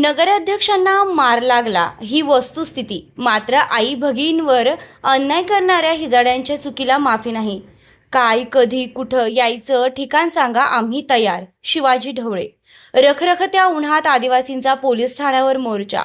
नगराध्यक्षांना मार लागला. ही वस्तुस्थिती. मात्र आई भगिनींवर अन्याय करणाऱ्या हिजाड्यांच्या चुकीला माफी नाही. काय कधी कुठं यायचं ठिकाण सांगा आम्ही तयार. शिवाजी ढवळे. रखरखत्या उन्हात आदिवासींचा पोलीस ठाण्यावर मोर्चा.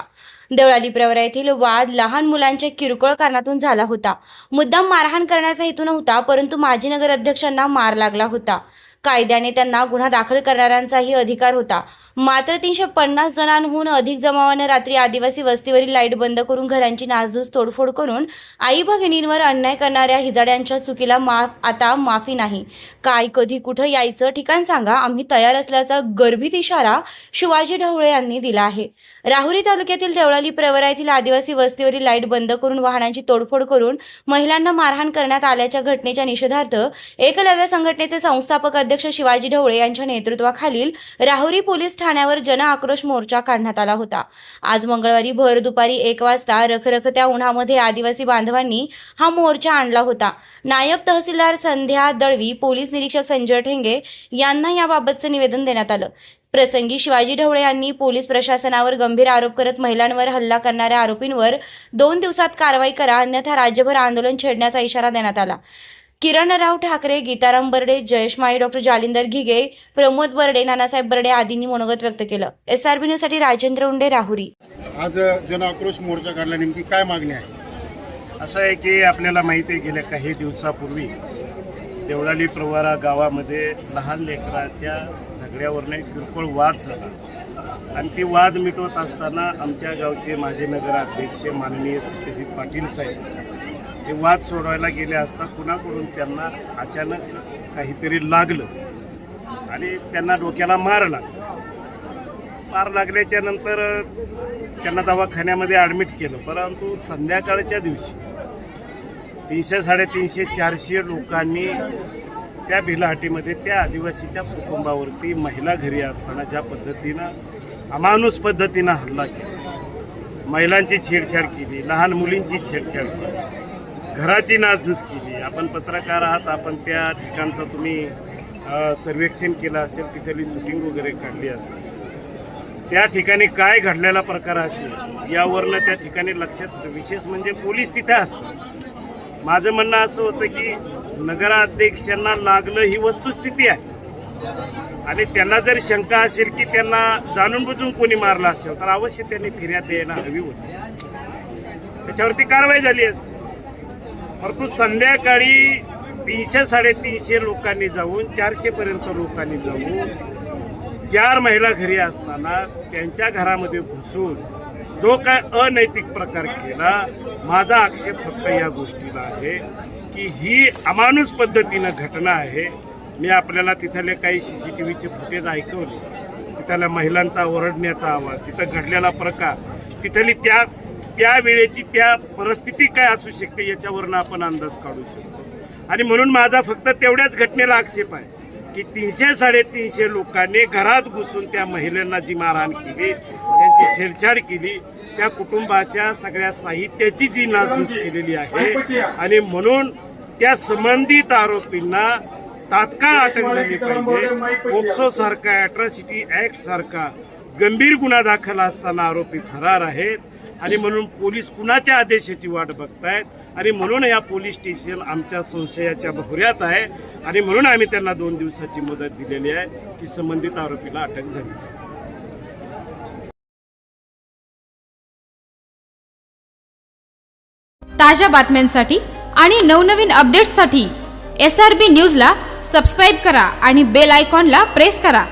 देवळाली प्रवरा येथील वाद लहान मुलांच्या किरकोळ कारणातून झाला होता. मुद्दाम मारहाण करण्याचा हेतू नव्हता परंतु माजी नगर अध्यक्षांना मार लागला होता. कायद्याने त्यांना गुन्हा दाखल करणाऱ्यांचाही अधिकार होता. मात्र तीनशे पन्नास जणांहून अधिक जमावानं रात्री आदिवासी वस्तीवरील लाइट बंद करून घरांची नासधूस तोडफोड करून आई भगिनींवर अन्याय करणाऱ्या हिजाड्यांच्या चुकीला माफ आता माफी नाही. काय कधी कुठं यायचं ठिकाण सांगा. आम्ही तयार असल्याचा गर्भित इशारा शिवाजी ढवळे यांनी दिला आहे. राहुरी तालुक्यातील देवळाली प्रवरा येथील आदिवासी वस्तीवरील लाइट बंद करून वाहनांची तोडफोड करून महिलांना मारहाण करण्यात आल्याच्या घटनेच्या निषेधार्थ एकलव्य संघटनेचे संस्थापक अध्यक्ष शिवाजी ढवळे यांच्या नेतृत्वाखालील राहुरी पोलीस ठाण्यावर जन आक्रोश मोर्चा काढण्यात आला होता. आज मंगळवारी भर दुपारी एक वाजता रखरखत्या उन्हामध्ये आदिवासी बांधवांनी हा मोर्चा आणला होता. नायब तहसीलदार संध्या दळवी पोलीस निरीक्षक संजय ठेंगे यांना याबाबतचं निवेदन देण्यात आलं. प्रसंगी शिवाजी ढवळे यांनी पोलीस प्रशासनावर गंभीर आरोप करत महिलांवर हल्ला करणाऱ्या आरोपींवर दोन दिवसात कारवाई करा अन्यथा राज्यभर आंदोलन छेडण्याचा इशारा देण्यात आला. किरणराव ठाकरे गीताराम बर्डे जयेश माळी डॉक्टर जालिंदर घिगे प्रमोद बर्डे नानासाहेब बर्डे आदींनी मनोगत व्यक्त केलं. एसआरबी न्यूजसाठी राजेंद्र उंडे राहुरी. आज जन आक्रोश मोर्चा काढला. नेमकी काय मागणी आहे? असं आहे की आपल्याला माहिती आहे गेल्या काही दिवसापूर्वी देवळाली प्रवारा गावामध्ये लहान लेकराच्या झगड्यावरनं एक किरकोळ वाद झाला. आणि ती वाद मिटवत असताना आमच्या गावचे माजी नगराध्यक्ष माननीय सत्यजित पाटील साहेब हे वाद सोडवायला गेले असता कुणाकडून त्यांना अचानक काहीतरी लागलं आणि त्यांना डोक्याला मार लागला. मार लागल्याच्या नंतर त्यांना दवाखान्यामध्ये ॲडमिट केलं. परंतु संध्याकाळच्या दिवशी तीनशे साडेतीनशे चारशे लोकांनी त्या भिलाहाटीमध्ये त्या आदिवासीच्या कुटुंबावरती महिला घरी असताना ज्या पद्धतीनं अमानुष पद्धतीनं हल्ला केला. महिलांची छेडछाड केली लहान मुलींची छेडछाड केली. घराची नासधूस केली. आपण पत्रकार आहात आपण त्या ठिकाणचं तुम्ही सर्वेक्षण केलं असेल तिथली शूटिंग वगैरे काढली असेल. त्या ठिकाणी काय घडलेला प्रकार असेल यावरनं त्या ठिकाणी लक्षात विशेष म्हणजे पोलीस तिथे असतात. माझं म्हणणं असं होतं की नगराध्यक्षांना लागलं ही वस्तुस्थिती आहे. आणि त्यांना जर शंका असेल की त्यांना जाणून बुजून कोणी मारलं असेल तर अवश्य त्यांनी फिर्याद द्यायला हवी होती. त्याच्यावरती कारवाई झाली असती. परंतु संध्याकाळी तीनशे साडेतीनशे लोकांनी जाऊन चारशेपर्यंत लोकांनी जाऊन चार महिला घरी असताना त्यांच्या घरामध्ये घुसून जो काय अनैतिक प्रकार केला माझा आक्षेप फक्त या गोष्टीला आहे की ही अमानुष पद्धतीनं घटना आहे. मी आपल्याला तिथले काही सी सी टी व्हीचे फुटेज ऐकवले. तिथल्या महिलांचा ओरडण्याचा आवाज तिथं घडलेला प्रकार तिथली त्या त्या वेळेची त्या परिस्थिती काय असू शकते याच्यावरनं आपण अंदाज काढू शकतो. आणि म्हणून माझा फक्त तेवढ्याच घटनेला आक्षेप आहे की तीनशे साडेतीनशे लोकांनी घरात घुसून त्या महिलांना जी मारहाण केली त्यांची छेडछाड केली त्या कुटुंबाच्या सगळ्या साहित्याची जी नासधूस केलेली आहे आणि म्हणून त्या संबंधित आरोपींना तात्काळ अटक झाली पाहिजे. पोक्सो सारखा अॅट्रॉसिटी ऍक्ट सारखा गंभीर गुन्हा दाखल असताना आरोपी फरार आहेत. आणि म्हणून पोलीस कुणाच्या आदेशाची वाट बघतायत? आणि म्हणून या पोलीस स्टेशन आमच्या संशयाच्या भोऱ्यात आहे. आणि म्हणून आम्ही त्यांना दोन दिवसाची मदत दिलेली आहे की संबंधित आरोपीला अटक झाली. पाहिजे ताज्या बातम्यांसाठी आणि नवनवीन अपडेट्ससाठी एस आर बी न्यूजला सबस्क्राईब करा आणि बेल आयकॉनला प्रेस करा.